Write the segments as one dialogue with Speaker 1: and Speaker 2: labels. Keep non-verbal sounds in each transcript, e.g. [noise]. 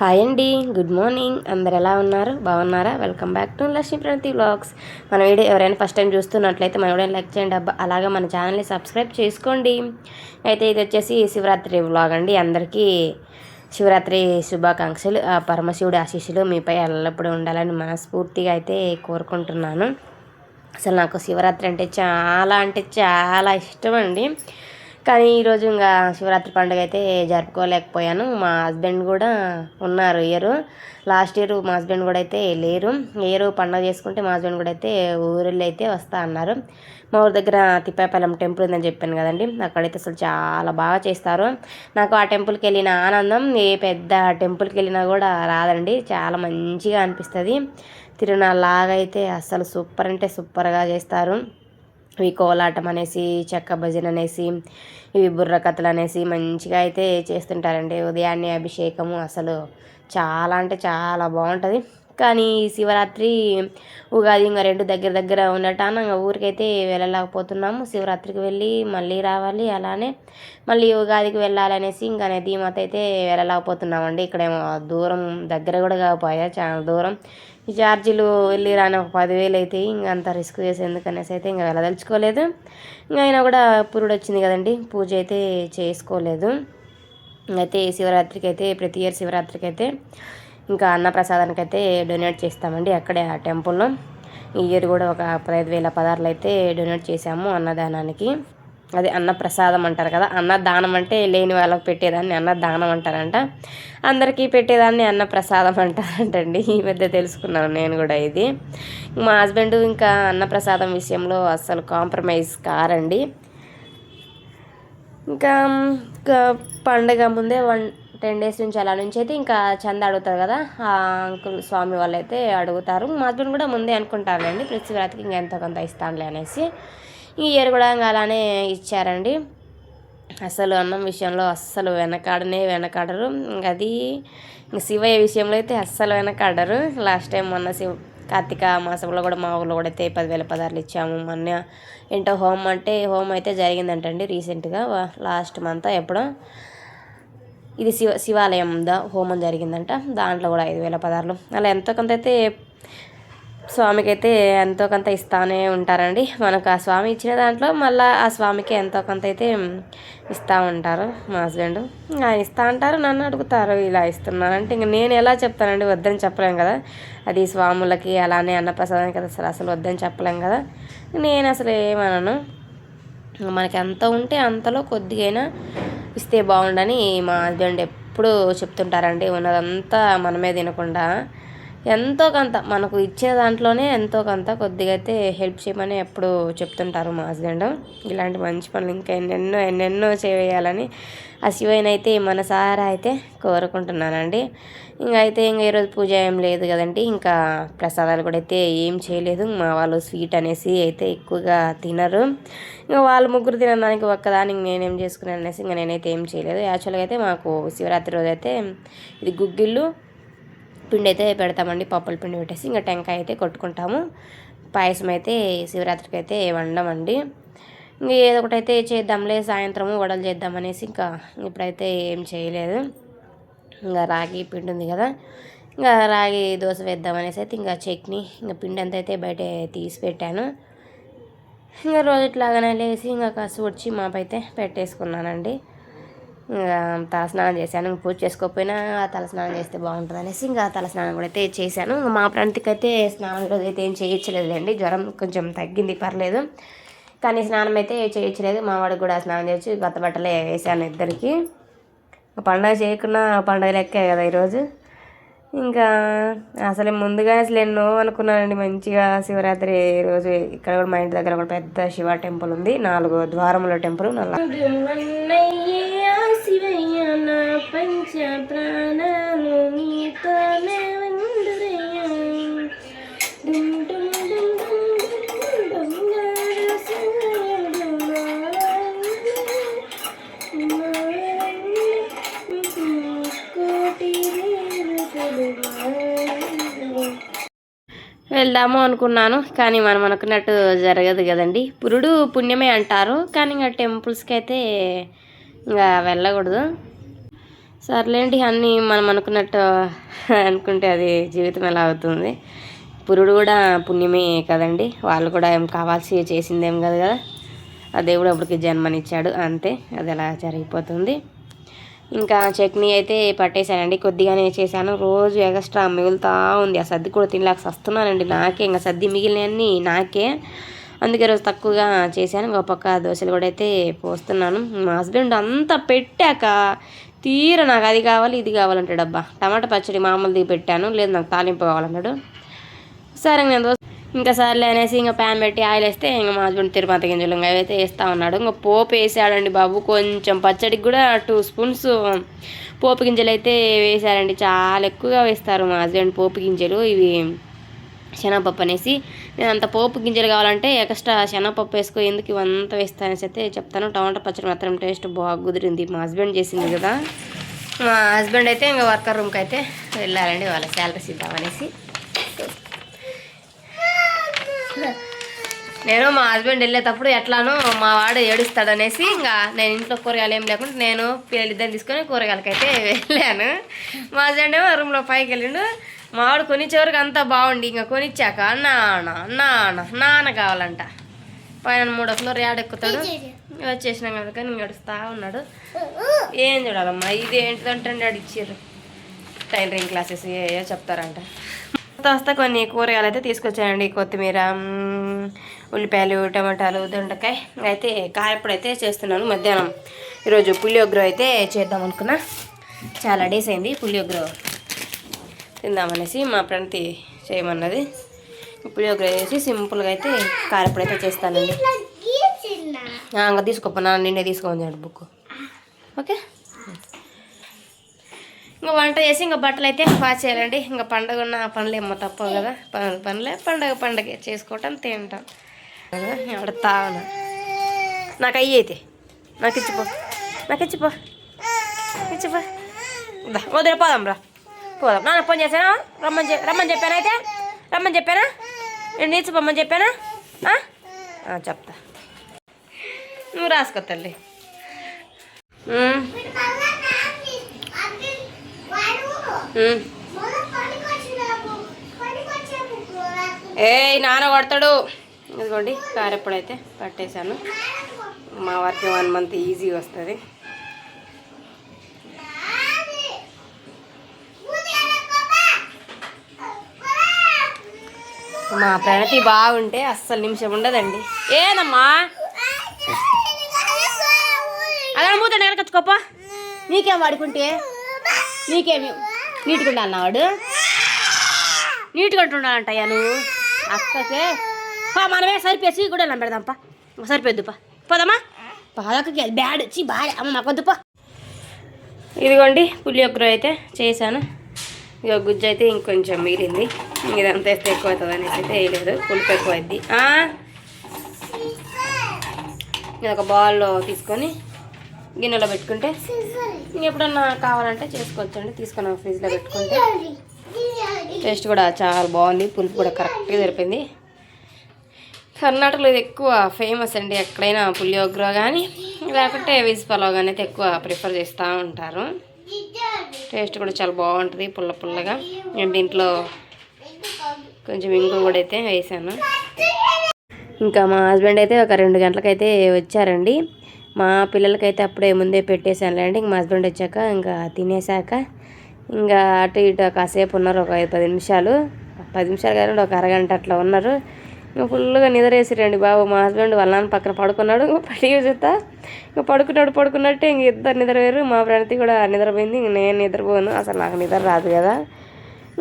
Speaker 1: Hi అండి good morning. అందరు ఎలా ఉన్నారు? బాగున్నారా? Welcome back to Lakshmi Pranathi vlogs. మన వీడియో ఎవరైనా ఫస్ట్ టైం చూస్తున్నట్లయితే మన వీడియో లైక్ చేయండి అబ్బా అలాగే మన ఛానల్ని సబ్స్క్రైబ్ చేసుకోండి. అయితే ఇది వచ్చేసి శివరాత్రి వ్లాగ్ అండి. అందరికీ శివరాత్రి శుభాకాంక్షలు ఆ పరమశివుడి ఆశీస్సులు మీపై ఎల్లప్పుడూ ఉండాలని మనస్ఫూర్తిగా అయితే కోరుకుంటున్నాను. అసలు నాకు శివరాత్రి అంటే చాలా అంటే చాలా ఇష్టం అండి. కానీ ఈరోజు ఇంకా శివరాత్రి పండుగ అయితే జరుపుకోలేకపోయాను. మా హస్బెండ్ కూడా ఉన్నారు ఇయర్. లాస్ట్ ఇయర్ మా హస్బెండ్ కూడా అయితే లేరు. ఇయర్ పండుగ చేసుకుంటే మా హస్బెండ్ కూడా అయితే ఊరిలో అయితే వస్తా అన్నారు. మా ఊరి దగ్గర తిప్పాపాలెం టెంపుల్ ఉందని చెప్పాను కదండి. అక్కడైతే అసలు చాలా బాగా చేస్తారు. నాకు ఆ టెంపుల్కి వెళ్ళిన ఆనందం ఏ పెద్ద టెంపుల్కి వెళ్ళినా కూడా రాదండి. చాలా మంచిగా అనిపిస్తుంది. తిరునాళ్ళలాగా అయితే అసలు సూపర్ అంటే సూపర్గా చేస్తారు. ఈ కోలాటం అనేసి చెక్క భజన అనేసి ఇవి బుర్ర కథలు అనేసి మంచిగా అయితే చేస్తుంటారండి. ఉదయాన్నే అభిషేకము అసలు చాలా అంటే చాలా బాగుంటుంది. కానీ శివరాత్రి ఉగాది ఇంకా రెండు దగ్గర దగ్గర ఉండటాన ఇంకా ఊరికైతే వెళ్ళలేకపోతున్నాము. శివరాత్రికి వెళ్ళి మళ్ళీ రావాలి అలానే మళ్ళీ ఉగాదికి వెళ్ళాలనేసి ఇంకా ధీమత అయితే వెళ్ళలేకపోతున్నామండి. ఇక్కడేమో దూరం దగ్గర కూడా కాకపోయా చాలా దూరం. ఈ ఛార్జీలు వెళ్ళి రాని ఒక పదివేలు అయితే ఇంకా అంత రిస్క్ చేసేందుకు అనేసి అయితే ఇంకా వెళ్ళదలుచుకోలేదు ఇంకా అయినా కూడా పురుడు వచ్చింది కదండి పూజ అయితే చేసుకోలేదు. అయితే శివరాత్రికి అయితే ప్రతి ఇయర్ శివరాత్రికి అయితే ఇంకా అన్నప్రసాదానికి అయితే డొనేట్ చేస్తామండి అక్కడే ఆ టెంపుల్లో. ఈ ఇయర్ కూడా ఒక పదహైదు వేల పదార్లు అయితే డొనేట్ చేశాము అన్నదానానికి. అది అన్నప్రసాదం అంటారు కదా అన్నదానం అంటే లేని వాళ్ళకి పెట్టేదాన్ని అన్నదానం అంటారంట. అందరికీ పెట్టేదాన్ని అన్నప్రసాదం అంటారంటండి. ఈ మధ్య తెలుసుకున్నాను నేను కూడా ఇది. మా హస్బెండ్ ఇంకా అన్నప్రసాదం విషయంలో అస్సలు కాంప్రమైజ్ కారండి. ఇంకా పండగ ముందే వన్ టెన్ డేస్ నుంచి అలా నుంచి అయితే ఇంకా చంద అడుగుతారు కదా ఆ అంకుల్ స్వామి వాళ్ళు అయితే అడుగుతారు. మా హస్బెండ్ కూడా ముందే అనుకుంటారులేండి ప్రతి రాత్రికి ఇంకా ఎంతో కొంత ఇస్తానులే అనేసి. ఈ ఇయర్ కూడా అలానే ఇచ్చారండి. అసలు అన్నం విషయంలో అస్సలు వెనకాడనే వెనకాడరు. అది శివయ్య విషయంలో అయితే అస్సలు వెనకాడరు. లాస్ట్ టైం మొన్న శివ కార్తీక మాసంలో కూడా మా ఊళ్ళో కూడా అయితే పదివేల పదార్లు ఇచ్చాము. మొన్న ఏంటో హోమ్ అంటే హోమ్ అయితే జరిగిందంటండి రీసెంట్గా. లాస్ట్ మంత్ ఎప్పుడో ఇది శివ శివాలయం దా హోమం జరిగిందంట. దాంట్లో కూడా ఐదు వేల పదార్లు. అలా ఎంతో కొంత అయితే స్వామికి అయితే ఎంతో కొంత ఇస్తానే ఉంటారండి. మనకు ఆ స్వామి ఇచ్చిన దాంట్లో మళ్ళీ ఆ స్వామికి ఎంతో కొంత అయితే ఇస్తూ ఉంటారు మా హస్బెండ్. ఆయన ఇస్తా అంటారు నన్ను అడుగుతారు ఇలా ఇస్తున్నానంటే ఇంక నేను ఎలా చెప్తానండి వద్దని చెప్పలేం కదా. అది స్వాములకి అలానే అన్నప్రసాదం కదా అసలు అసలు వద్దని చెప్పలేం కదా. నేను అసలు ఏమనను మనకి ఎంత ఉంటే అంతలో కొద్దిగైనా ఇస్తే బాగుండని మా హస్బెండ్ ఎప్పుడు చెప్తుంటారండి. ఉన్నదంతా మనమే తినకుండా ఎంతో కొంత మనకు ఇచ్చే దాంట్లోనే ఎంతో కొంత కొద్దిగా అయితే హెల్ప్ చేయమని ఎప్పుడు చెప్తుంటారు మా హస్బెండ్. ఇలాంటి మంచి పనులు ఇంకా ఎన్నెన్నో ఎన్నెన్నో చేయాలని ఆ శివైనైతే మనసారా అయితే కోరుకుంటున్నానండి. ఇంకా అయితే ఇంకా ఈరోజు పూజ ఏం లేదు కదండి. ఇంకా ప్రసాదాలు కూడా అయితే ఏం చేయలేదు. మా వాళ్ళు స్వీట్ అనేసి అయితే ఎక్కువగా తినరు. ఇంకా వాళ్ళు ముగ్గురు తినడానికి ఒక్కదానికి నేనేం చేసుకున్నాను అనేసి ఇంకా నేనైతే ఏం చేయలేదు. యాక్చువల్గా అయితే మాకు శివరాత్రి రోజు అయితే ఇది గుగ్గిళ్ళు పిండి అయితే పెడతామండి పప్పుల పిండి పెట్టేసి. ఇంకా టెంకాయ అయితే కొట్టుకుంటాము. పాయసం అయితే శివరాత్రికి అయితే వండమండి. ఇంకా ఏదో ఒకటి అయితే చేద్దాంలే సాయంత్రము వడలు చేద్దామనేసి ఇంకా ఇప్పుడైతే ఏం చేయలేదు. ఇంకా రాగి పిండి ఉంది కదా ఇంకా రాగి దోశ వేద్దామనేసి అయితే ఇంకా చట్నీ ఇంకా పిండి అంతా అయితే బయట తీసి పెట్టాను. ఇంకా రోజు ఇట్లాగానే లేసి ఇంకా కసు వచ్చి మాపైతే పెట్టేసుకున్నానండి. తలస్నానం చేశాను. పూజ చేసుకోకపోయినా తలస్నానం చేస్తే బాగుంటుంది అనేసి ఇంకా తలస్నానం కూడా అయితే చేశాను. మా ప్రాంతానికి అయితే స్నానం రోజు అయితే ఏం చేయించలేదులేండి. జ్వరం కొంచెం తగ్గింది పర్లేదు. కానీ స్నానం అయితే చేయించలేదు. మా వాడికి కూడా స్నానం చేయొచ్చు కొత్త బట్టలే వేసాను ఇద్దరికి. పండగ చేయకున్నా పండగ లెక్కే కదా ఈరోజు. ఇంకా అసలు ముందుగా అసలు ఎన్నో అనుకున్నానండి మంచిగా శివరాత్రి రోజు. ఇక్కడ కూడా మా ఇంటి దగ్గర కూడా పెద్ద శివ టెంపుల్ ఉంది. నాలుగు ద్వారముల టెంపుల్. నల్ల శివయ్య నా పంచ ప్రాణాలు నీతోనే వెళ్దాము అనుకున్నాను కానీ మనం అనుకున్నట్టు జరగదు కదండి. పురుడు పుణ్యమే అంటారు కానీ ఇంకా టెంపుల్స్కి అయితే ఇంకా వెళ్ళకూడదు. సర్లేంటి అన్నీ మనం అనుకున్నట్టు అనుకుంటే అది జీవితం ఎలా అవుతుంది. పురుడు కూడా పుణ్యమే కదండి. వాళ్ళు కూడా ఏం కావాల్సి చేసిందేం కాదు కదా. ఆ దేవుడు అప్పటికి జన్మనిచ్చాడు అంతే. అది అలా జరిగిపోతుంది. ఇంకా చట్నీ అయితే పట్టేశానండి. కొద్దిగానే చేశాను. రోజు ఎక్స్ట్రా మిగులుతూ ఉంది. ఆ సర్ది కూడా తినలేక వస్తున్నానండి నాకే ఇంకా సర్ది మిగిలినవన్నీ నాకే. అందుకే రోజు తక్కువగా చేశాను. ఇంకో పక్క దోశలు కూడా అయితే పోస్తున్నాను. మా హస్బెండ్ అంతా పెట్టాక తీర నాకు అది కావాలి ఇది కావాలంటాడు అబ్బా టమాటా పచ్చడి మామూలుది పెట్టాను. లేదు నాకు తాలింపు కావాలన్నాడు సరే నేను దోశ ఇంకా సర్లే అనేసి ఇంకా ప్యాన్ పెట్టి ఆయిల్ వేస్తే ఇంకా మా హస్బెండ్ తిరుపతి గింజలు ఇంకా అయితే వేస్తూ ఉన్నాడు. ఇంకా పోపు వేసాడండి బాబు. కొంచెం పచ్చడికి కూడా టూ స్పూన్స్ పోపు గింజలు అయితే వేసారండి. చాలా ఎక్కువగా వేస్తారు మా హస్బెండ్ పోపు గింజలు. ఇవి శనగపప్పు అనేసి నేను అంత పోపు గింజలు కావాలంటే ఎక్స్ట్రా శనగపప్పు వేసుకో ఎందుకు ఇవంతా వేస్తానని అయితే చెప్తాను. టమాటా పచ్చడి మాత్రం టేస్ట్ బాగా కుదిరింది. మా హస్బెండ్ చేసింది కదా. మా హస్బెండ్ అయితే ఇంకా వర్కర్ రూమ్కి అయితే వెళ్ళాలండి వాళ్ళ శాలరీస్ ఇద్దామనేసి నేను మా హస్బెండ్ వెళ్ళేటప్పుడు ఎట్లానో మా వాడు ఏడుస్తాడనేసి ఇంకా నేను ఇంట్లో కూరగాయలు ఏం లేకుండా నేను పిల్లలిద్దరు తీసుకొని కూరగాయలకైతే వెళ్ళాను. మా హస్బెండ్ ఏమో రూమ్లో పైకి వెళ్ళిండు. మా వాడు కొనిచ్చేవరకు అంతా బాగుండి ఇంకా కొనిచ్చాక నాన్న నాన్న నాన్న కావాలంట. పైన మూడో ఫ్లోర్ యాడెక్కుతాడు వచ్చేసినాం కదా కానీ ఇంక గడుస్తూ ఉన్నాడు. ఏం చూడాలమ్మా ఇది ఏంటిదంటే ఆడు ఇచ్చారు. టైలరింగ్ క్లాసెస్ ఏ చెప్తారంట. వస్తా వస్తా కొన్ని కూరగాయలు అయితే తీసుకొచ్చానండి కొత్తిమీర ఉల్లిపాయలు టమాటాలు దొండకాయ. అయితే కాయప్పుడు అయితే చేస్తున్నాను మధ్యాహ్నం. ఈరోజు పులియోగ్రో అయితే చేద్దాం అనుకున్నా. చాలా డేస్ అయింది పులియోగ్రో తిందామనేసి మా ప్రణతి చేయమన్నది. పులియోగ్రో వేసి సింపుల్గా అయితే కారప్పుడు అయితే చేస్తానండి. ఇంకా తీసుకోపో నా నిన్నే తీసుకోమన్నాడు బుక్ ఓకే? ఇంకా వంట చేసి ఇంకా బట్టలు అయితే వాష్ చేయాలండి. ఇంకా పండగ ఉన్న పనులు ఏమో తప్పవు కదా. పనులు పనులే పండగ పండగ చేసుకోవటం తింటాం కదా, తావన నాకు అయ్యి అయితే. నాకు ఇచ్చిపో. నాకు ఇచ్చిపో. ఇచ్చిపో. వదిలిపోదాం రా పోదాం నాన్న ఫోన్ చేశానా? రమ్మని చెప్ రమ్మని చెప్పాను అయితే? రమ్మని చెప్పానా? నేను నీచిపోమ్మని చెప్పానా? చెప్తా. నువ్వు రాసుకో తల్లి. ఏ నాన్న కొడతాడు. ఇదిగోండి కారెప్పుడైతే పట్టేశాను. మా వర్క్ వన్ మంత్ ఈజీగా వస్తుంది. మా ప్రణతి బాగుంటే అస్సలు నిమిషం ఉండదండి. ఏదమ్మా? అలా మూత నెలకొచ్చుకోపా నీకేం వాడుకుంటే? నీకేమి నీట్గా ఉండాలన్నావాడు నీట్గా ఉంటుండాలంటయ్యా నువ్వు. అక్కకే. పా మనమే సరిపేసి కూడా పెడదాంపా సరిపోద్దుపా పోదమ్మా. పాదక్కకి బ్యాడ్. చీ బాయ్ అమ్మ మాకొద్దుపా ఇదిగోండి పులియొక్కరు అయితే చేశాను. ఇక గుజ్జు అయితే ఇంకొంచెం మిగిలింది. ఇదంతా వేస్తే ఎక్కువ అవుతుంది అనేసి అయితే వేయలేదు పులుపు ఎక్కువ అయింది ఇది ఒక బౌల్లో తీసుకొని గిన్నెలో పెట్టుకుంటే ఎప్పుడన్నా కావాలంటే చేసుకోవచ్చండి. తీసుకొని ఫ్రిడ్జ్లో పెట్టుకుంటే టేస్ట్ కూడా చాలా బాగుంది. పులుపు కూడా కరెక్ట్గా సరిపోయింది. కర్ణాటకలో ఇది ఎక్కువ ఫేమస్ అండి. ఎక్కడైనా పులియోగ్ర కానీ లేకుంటే వెజ్ పలావ్ కానీ అయితే ఎక్కువ ప్రిఫర్ చేస్తూ ఉంటారు. టేస్ట్ కూడా చాలా బాగుంటుంది పుల్ల పుల్లగా. నేను దీంట్లో కొంచెం ఇంగు కూడా అయితే వేసాను. ఇంకా మా హస్బెండ్ అయితే ఒక రెండు గంటలకైతే వచ్చారండి. మా పిల్లలకైతే అప్పుడే ముందే పెట్టేశానులేండి ఇంక మా హస్బెండ్ వచ్చాక ఇంకా తినేసాక ఇంకా అటు ఇటు కాసేపు ఉన్నారు ఒక ఐదు పది నిమిషాలు. పది నిమిషాలు కాదండి ఒక అరగంట అట్లా ఉన్నారు. ఇంకా ఫుల్గా నిద్రేసిరండి బాబు. మా హస్బెండ్ వాళ్ళ నాన్న పక్కన పడుకున్నాడు. ఇంకా పడి చూస్తా. ఇంకా పడుకున్నాడు పడుకున్నట్టే ఇంక ఇద్దరు నిద్రపోయారు. మా ప్రణతి కూడా నిద్రపోయింది. ఇంక నేను నిద్రపోను. అసలు నాకు నిద్ర రాదు కదా.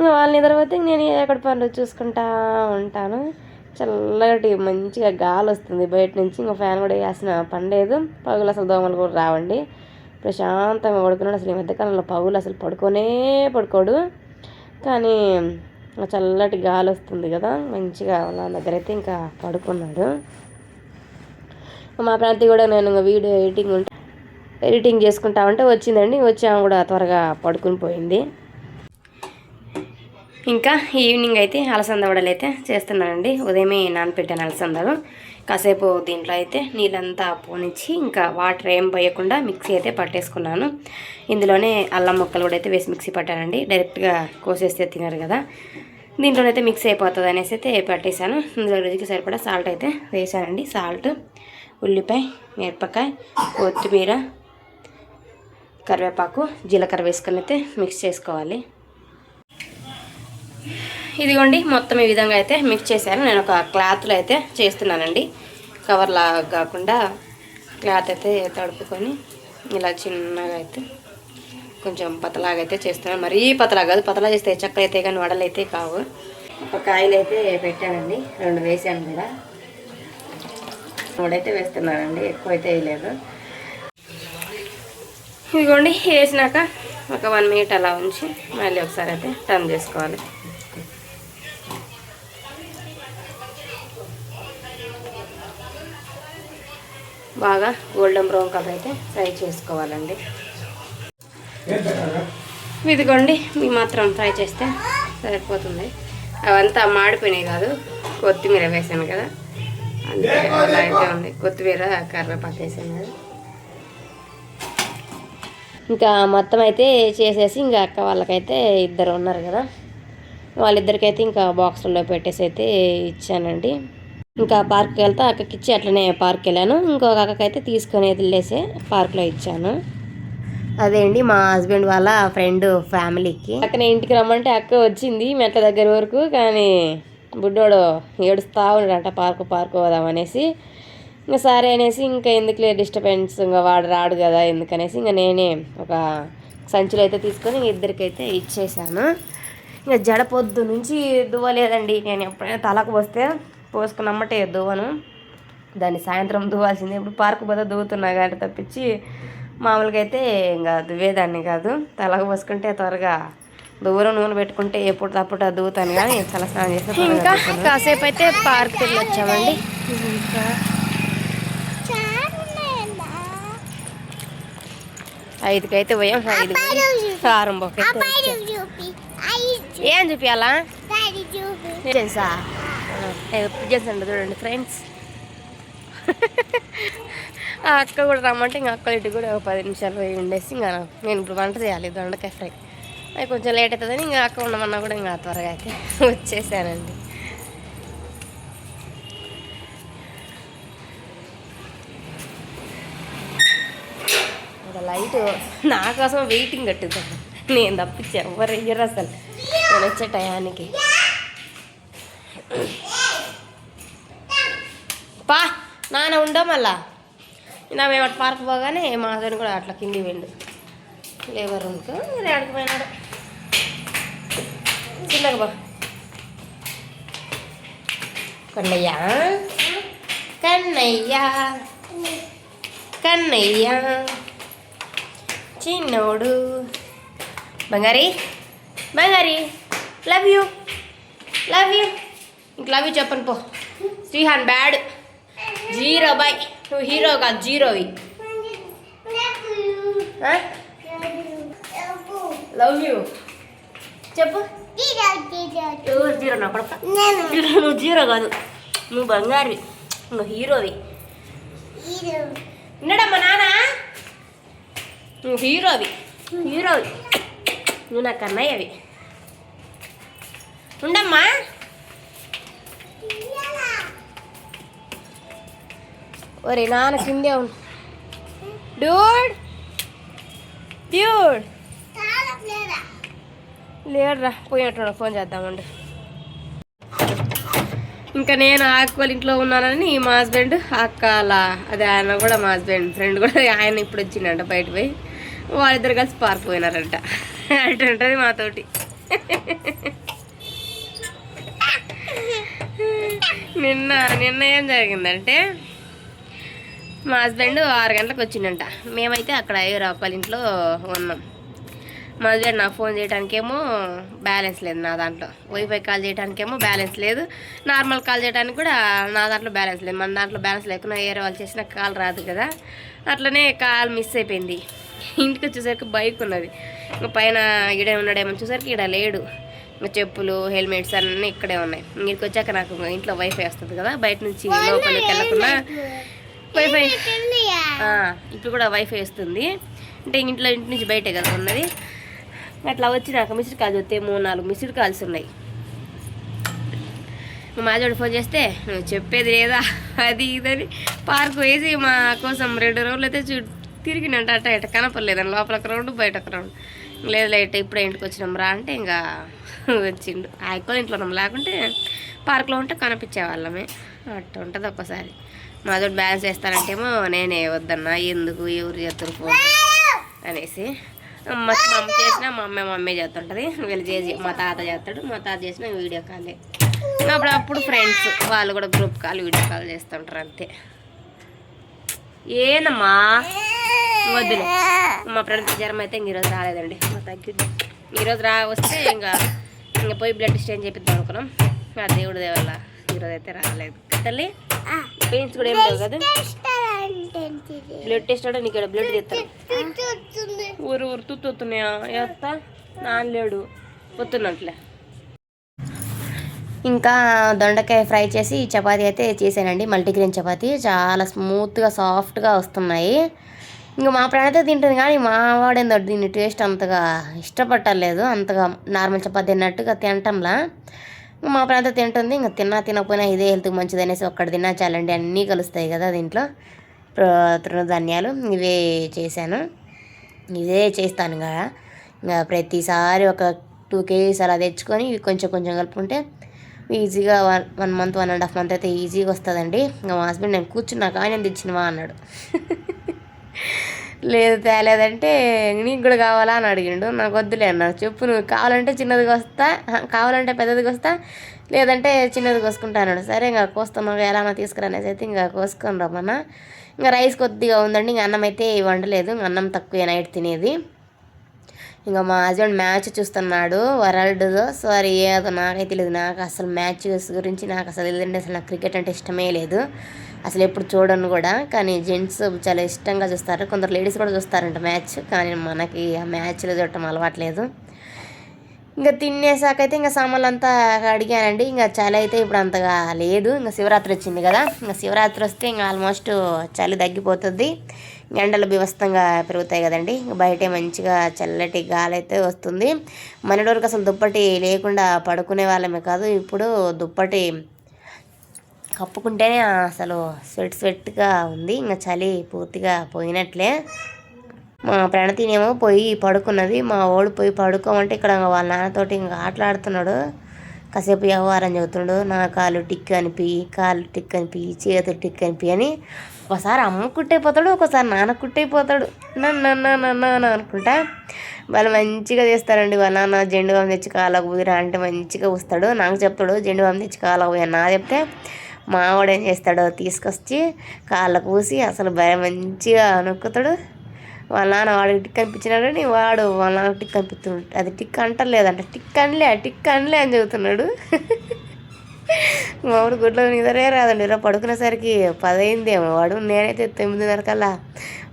Speaker 1: వాళ్ళు నిద్రపోతే ఇంక నేను ఎక్కడ పనులు చూసుకుంటా ఉంటాను. చల్లటి మంచిగా గాలి వస్తుంది బయట నుంచి. ఇంకా ఫ్యాన్ కూడా వేసిన పండేదు పగులు అసలు దోమలు కూడా రావండి. ప్రశాంతంగా పడుకున్నాడు. అసలు ఈ మధ్యకాలంలో పగులు అసలు పడుకోనే పడుకోడు. కానీ చల్లటి గాలి వస్తుంది కదా మంచిగా వాళ్ళ దగ్గర అయితే ఇంకా పడుకున్నాడు. మా ప్రాంతి కూడా నేను ఇంకా వీడియో ఎడిటింగ్ ఉంటే ఎడిటింగ్ చేసుకుంటా ఉంటే వచ్చిందండి. వచ్చి ఆమె కూడా త్వరగా పడుకుని పోయింది. ఇంకా ఈవినింగ్ అయితే అలసంద వడలు అయితే చేస్తున్నానండి. ఉదయమే నానపెట్టాను అలసందలు. కాసేపు దీంట్లో అయితే నీళ్ళంతా పోనిచ్చి ఇంకా వాటర్ ఏం పోయకుండా మిక్సీ అయితే పట్టేసుకున్నాను. ఇందులోనే అల్లం ముక్కలు కూడా అయితే వేసి మిక్సీ పట్టానండి. డైరెక్ట్గా కోసేస్తే తినరు కదా. దీంట్లోనైతే మిక్స్ అయిపోతుంది అనేసి అయితే పట్టేశాను. ఇందులో రుచికి సరిపడా సాల్ట్ అయితే వేసానండి సాల్ట్ ఉల్లిపాయ మిరపకాయ కొత్తిమీర కరివేపాకు జీలకర్ర వేసుకొని అయితే మిక్స్ చేసుకోవాలి. ఇదిగోండి మొత్తం ఈ విధంగా అయితే మిక్స్ చేశాను. నేను ఒక క్లాత్లో అయితే చేస్తున్నానండి. కవర్లా కాకుండా క్లాత్ అయితే తడుపుకొని ఇలా చిన్నగా అయితే కొంచెం పతలాగా అయితే చేస్తున్నాను. మరీ పతలా కాదు పతలా చేస్తే చక్కలు అయితే కానీ వడలు అయితే కావు. ఒక కాయలు అయితే పెట్టానండి రెండు వేసాను కూడా. మూడైతే వేస్తున్నానండి ఎక్కువ అయితే వేయలేదు. ఇదిగోండి వేసినాక ఒక వన్ మినిట్ అలా ఉంచి మళ్ళీ ఒకసారి అయితే టర్న్ చేసుకోవాలి. బాగా గోల్డెన్ బ్రౌన్ కలర్ అయితే ఫ్రై చేసుకోవాలండి. ఇదిగోండి మీ మాత్రం ఫ్రై చేస్తే సరిపోతుంది. అవంతా మాడిపోయినాయి కాదు కొత్తిమీర వేసాను కదా. అందుకే అలా అయితే ఉంది. కొత్తిమీర కర్రపాకు వేసాను కదా. ఇంకా మొత్తం అయితే చేసేసి ఇంకా అక్క వాళ్ళకైతే ఇద్దరు ఉన్నారు కదా. వాళ్ళిద్దరికైతే ఇంకా బాక్సుల్లో పెట్టేసి అయితే ఇచ్చానండి. ఇంకా పార్క్కి వెళ్తే అక్కకి ఇచ్చి అట్లనే పార్క్ వెళ్ళాను. ఇంకొక అక్కకైతే తీసుకొని వదిలేసి పార్క్లో ఇచ్చాను. అదే అండి మా హస్బెండ్ వాళ్ళ ఫ్రెండ్ ఫ్యామిలీకి. అక్కడ ఇంటికి రమ్మంటే అక్క వచ్చింది మెట్ల దగ్గర వరకు. కానీ బుడ్డోడు ఏడుస్తా ఉన్నాడంట పార్కు పార్కు పోదామనేసి ఇంకా సరే అనేసి ఇంకా ఎందుకులే డిస్టర్బెన్స్ ఇంకా వాడు రాడు కదా ఎందుకనేసి ఇంకా నేనే ఒక సంచులు అయితే తీసుకొని ఇద్దరికైతే ఇచ్చేసాను. ఇంకా జడ పొద్దు నుంచి దువ్వలేదండి నేను ఎప్పుడైనా తలకు పోసుకున్నమ్మటే దువ్వను దాన్ని సాయంత్రం దువ్వాల్సిందే ఇప్పుడు పార్కు పోతే దువ్వుతున్నా కానీ తప్పించి మామూలుగా అయితే ఇంకా దువ్వేదాన్ని కాదు. తలకు పోసుకుంటే త్వరగా దూరం నూనె పెట్టుకుంటే ఎప్పుడు తప్పుడు దువ్వుతాను కానీ తల స్నానం చేస్తే ఇంకా కాసేపు అయితే పార్క్ వెళ్ళి వచ్చామండి ఇంకా ఐదుకైతే పోయాం ఐదు. బొక్క ఏం చూపించాలా తెలుసా చేసండి చూడండి ఫ్రెండ్స్ ఆ అక్క కూడా రమ్మంటే ఇంకా అక్క ఇటు కూడా ఒక పది నిమిషాలు పోయి ఉండేసి ఇంకా నేను ఇప్పుడు వంట చేయాలి దొండకాయ ఫ్రై. అది కొంచెం లేట్ అవుతుందని ఇంకా అక్క ఉండమన్నా కూడా ఇంకా త్వరగా అయితే వచ్చేసానండి. ఇంకా లైట్ నా కోసం వెయిటింగ్ కట్టుతాను నేను తప్పించా ఎవరు ఇయ్యరు అసలు. నేను వచ్చే టయానికి. పా నాన్న ఉండవు మళ్ళా. నా మేము అటు పార్క్ పోగానే మా హస్బెండ్ కూడా అట్లా కింది వెళ్ళు లేబర్ రూమ్కి నేను ఆడికి పోయినాడు. చిన్నగా బా కన్నయ్య? కన్నయ్య? కన్నయ్య? చిన్నోడు. బంగారి? బంగారి లవ్ యూ. Love you. ఇంక లవ్ యూ చెప్పను పో. శ్రీహాన్ బ్యాడ్. జీరో బై నువ్వు హీరో కాదు జీరోవి. లవ్ యూ చెప్పు. ఎవరు జీరో నా కొడక? నువ్వు జీరో కాదు. నువ్వు బంగారువి. నువ్వు హీరోవి. విన్నాడమ్మా నాన్న. నువ్వు హీరోవి. హీరోవి. నువ్వు నా కన్నయ్యవి. ఉండమ్మా. ఒరే నాన్న కిందే ఉండు. Dude dude. లేడురా పోయినట్టున్నా ఫోన్ చేద్దామండి. ఇంకా నేను అక్క ఇంట్లో ఉన్నానని మా హస్బెండ్ అక్క అలా అదే ఆయన కూడా మా హస్బెండ్ ఫ్రెండ్ కూడా ఆయన ఇప్పుడు వచ్చిండంట బయట పోయి. వాళ్ళిద్దరు కలిసి పార్క్ పోయినారంట. మాతోటి. నిన్న నిన్న ఏం జరిగిందంటే మా హస్బెండ్ ఆరు గంటలకు వచ్చిండంట. మేమైతే అక్కడ అయ్యారు వాళ్ళ ఇంట్లో ఉన్నాం. మా హస్బెండ్ నాకు ఫోన్ చేయడానికేమో బ్యాలెన్స్ లేదు నా దాంట్లో. వైఫై కాల్ చేయడానికేమో బ్యాలెన్స్ లేదు. నార్మల్ కాల్ చేయడానికి కూడా నా దాంట్లో బ్యాలెన్స్ లేదు. మన దాంట్లో బ్యాలెన్స్ లేకుండా వేరే వాళ్ళు చేసిన కాల్ రాదు కదా. అట్లనే కాల్ మిస్ అయిపోయింది. ఇంటికి వచ్చేసరికి బైక్ ఉన్నది. ఇంకా పైన ఈడే ఉన్నాడేమో చూసరికి ఈడ లేడు. ఇంకా చెప్పులు హెల్మెట్స్ అన్నీ ఇక్కడే ఉన్నాయి. ఇంటికి వచ్చాక నాకు ఇంట్లో వైఫై వస్తుంది కదా. బయట నుంచి లోపలికి వెళ్ళకుండా వైఫై ఇప్పుడు కూడా వైఫై వస్తుంది. అంటే ఇంట్లో ఇంటి నుంచి బయటే కదా ఉన్నది. అట్లా వచ్చి నాకు మిస్డ్ కాల్స్ వస్తే మూడు నాలుగు మిస్డ్ కాల్స్ ఉన్నాయి. మా మాజోడు ఫోన్ చేస్తే నువ్వు చెప్పేది లేదా? అది ఇదని పార్క్ వేసి మా కోసం రెండు రోజులు అయితే చూ తిరిగినంట. అట్ట ఇట్ట కనపడలేదని లోపల ఒక రౌండ్ బయట ఒక రౌండ్. లేదు లేట్ ఇప్పుడే ఇంటికి వచ్చినాం రా అంటే ఇంకా [laughs] వచ్చిండు. ఆ ఎక్కువ ఇంట్లో ఉన్నాం. లేకుంటే పార్క్లో ఉంటే కనిపించే వాళ్ళమే. అట్ట ఉంటుంది ఒక్కసారి. మాతో బ్యాలెన్స్ వేస్తానంటేమో నేనే వద్దన్నా ఎందుకు ఎవరు చేస్తారు ఫోన్ అనేసి. మా అమ్మ చేసినా మా అమ్మ మా అమ్మే చేస్తుంటుంది. వీళ్ళు చేసి మా తాత చేస్తాడు మా తాత చేసిన వీడియో కాలే. అప్పుడు అప్పుడు ఫ్రెండ్స్ వాళ్ళు కూడా గ్రూప్ కాల్ వీడియో కాల్ చేస్తుంటారు అంతే. ఏనమ్మా వద్దులే. మా ఫ్రెండ్స్ జ్వరం అయితే ఇంక ఈరోజు రాలేదండి. మా తగ్గింది. ఈరోజు రా వస్తే ఇంకా ఇంకా పోయి బ్లడ్ టెస్ట్ చేపిద్దాం చెప్పిద్దాం అనుకున్నాం. ఆ దేవుడి దేవల్ల ఈరోజు అయితే రాలేదు. తల్లి? పెయిన్స్ కూడా ఏం లేవు కదా? బ్లడ్ టెస్ట్ అంటే నీకు ఇక్కడ బ్లడ్ తీస్తారు ఊరు ఊరు తుత్తున్నాయా ఎత్త నానలేడు పొత్తున్నట్లే ఇంకా దొండకాయ ఫ్రై చేసి చపాతీ అయితే చేశానండి. మల్టీగ్రెయిన్ చపాతీ. చాలా స్మూత్గా సాఫ్ట్గా వస్తున్నాయి. ఇంకా మా ప్రాణత తింటుంది కానీ మా వాడేందో దీన్ని టేస్ట్ అంతగా ఇష్టపట్టలేదు అంతగా నార్మల్ చపాతీ తిన్నట్టుగా తినటంలా. మా ప్రాంతం తింటుంది ఇంకా తిన్నా తినకపోయినా ఇదే హెల్త్కి మంచిది అనేసి ఒక్కడ తిన్నా చాలండి. అన్నీ కలుస్తాయి కదా దీంట్లో. తృణధాన్యాలు ఇవే చేశాను. ఇదే చేస్తాను కదా ఇంకా ప్రతిసారి ఒక టూ కేజీస్ అలా తెచ్చుకొని ఇవి కొంచెం కొంచెం కలుపుకుంటే ఈజీగా one one month one and half month అయితే ఈజీగా వస్తుందండి. ఇంకా మా హస్బెండ్ నేను కూర్చున్నా కానీ నేను తెచ్చినవా? అన్నాడు. [laughs] లేదు తేలేదంటే నీకు కూడా కావాలా అని అడిగిండు. నాకు వద్దులే అన్నారు చెప్పు నువ్వు కావాలంటే చిన్నదిగా వస్తా కావాలంటే పెద్దదిగా వస్తా లేదంటే చిన్నది కోసుకుంటా అన్నాడు. సరే ఇంకా కోస్తున్నావు ఎలానో తీసుకురా అనేసి అయితే ఇంకా కోసుకొని రమ్మన్నా. ఇంకా రైస్ కొద్దిగా ఉందండి ఇంకా అన్నం అయితే వండలేదు. ఇంకా అన్నం తక్కువ నైట్ తినేది. ఇంకా మా హస్బెండ్ మ్యాచ్ చూస్తున్నాడు వరల్డ్ సారీ ఏదో నాకైతే తెలియదు నాకు అసలు మ్యాచ్ గురించి నాకు అసలు తెలియదండి. అసలు నాకు క్రికెట్ అంటే ఇష్టమే లేదు. అసలు ఎప్పుడు చూడను కూడా కానీ జెంట్స్ చాలా ఇష్టంగా చూస్తారు. కొందరు లేడీస్ కూడా చూస్తారంట మ్యాచ్ కానీ మనకి ఆ మ్యాచ్లు చూడటం అలవాట్లేదు. ఇంకా తినేసాకైతే ఇంకా సామాన్లు అంతా అడిగానండి. ఇంకా చలి అయితే ఇప్పుడు అంతగా లేదు. ఇంకా శివరాత్రి వచ్చింది కదా. ఇంకా శివరాత్రి వస్తే ఇంకా ఆల్మోస్ట్ చలి తగ్గిపోతుంది. ఎండలు బీభత్సంగా పెరుగుతాయి కదండి. బయట బయటే మంచిగా చల్లటి గాలి అయితే వస్తుంది. మన వరకు అసలు దుప్పటి లేకుండా పడుకునే వాళ్ళమే కాదు. ఇప్పుడు దుప్పటి కప్పుకుంటేనే అసలు స్వెట్ స్వెట్గా ఉంది. ఇంకా చలి పూర్తిగా పోయినట్లే. మా ప్రణతినేమో పోయి పడుకున్నది. మా ఓడి పోయి పడుకోమంటే ఇక్కడ వాళ్ళ నాన్నతోటి ఇంకా ఆటలాడుతున్నాడు. కాసేపు వ్యవహారం చెబుతున్నాడు. నా కాలు టిక్ అనిపి కాలు టిక్ అనిపి చేతులు టిక్ అనిపి అని ఒకసారి అమ్మ కుట్టైపోతాడు ఒకసారి నాన్న కుట్టైపోతాడు. నన్న నన్న అనుకుంటా. వాళ్ళు మంచిగా చేస్తారండి. వాళ్ళ నాన్న జెండు బామ్ తెచ్చి కాలకు ఊదిరా అంటే మంచిగా వస్తాడు నాకు చెప్తాడు జెండు బామ్ తెచ్చి కాలకు నా చెప్తే మావాడు ఏం చేస్తాడో తీసుకొచ్చి కాళ్ళ పూసి అసలు భయం మంచిగా నొక్కుతాడు. వాళ్ళ నాన్న వాడికి టిక్ అనిపించినాడని వాడు వాళ్ళ నాన్న టిక్ అనిపిస్తున్నాడు అది టిక్ అంటలేదంట. టిక్ అనలే టిక్ అనలే అని చెబుతున్నాడు. మామిడి గుడ్లో నిద్రే రాదండి. రా పడుకునేసరికి పదైందేమో. వాడు నేనైతే తొమ్మిదిన్నర కల్లా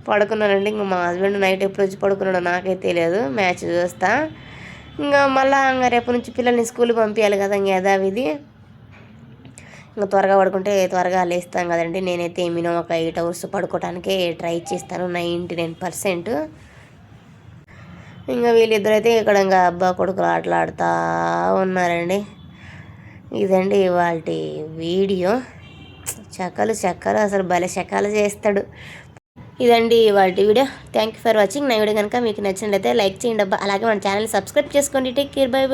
Speaker 1: పడుకున్నానండి. ఇంకా మా హస్బెండ్ నైట్ ఎప్పుడు వచ్చి పడుకున్నాడో నాకైతే తెలియదు. మ్యాచ్ చూస్తా. ఇంకా మళ్ళా ఇంకా రేపు నుంచి పిల్లల్ని స్కూల్కి పంపించాలి కదా ఇంకా యథావిధి. ఇంకా త్వరగా పడుకుంటే త్వరగా లేస్తాం కదండి. నేనైతే మినిమం ఒక ఎయిట్ అవర్స్ పడుకోవడానికి ట్రై చేస్తాను. Ninety nine percent. ఇంకా వీళ్ళిద్దరైతే ఇక్కడ ఇంకా అబ్బా కొడుకులు ఆటలాడుతూ ఉన్నారండి. ఇదండి వాళ్ళ వీడియో. చక్కలు చక్కలు అసలు భలే చక్కలు చేస్తాడు. ఇదండి వాటి video. Thank you for watching నా వీడియో కనుక మీకు నచ్చినట్లయితే లైక్ చేయండి అబ్బా. అలాగే మన ఛానల్ సబ్స్క్రైబ్ చేసుకోండి. Take care bye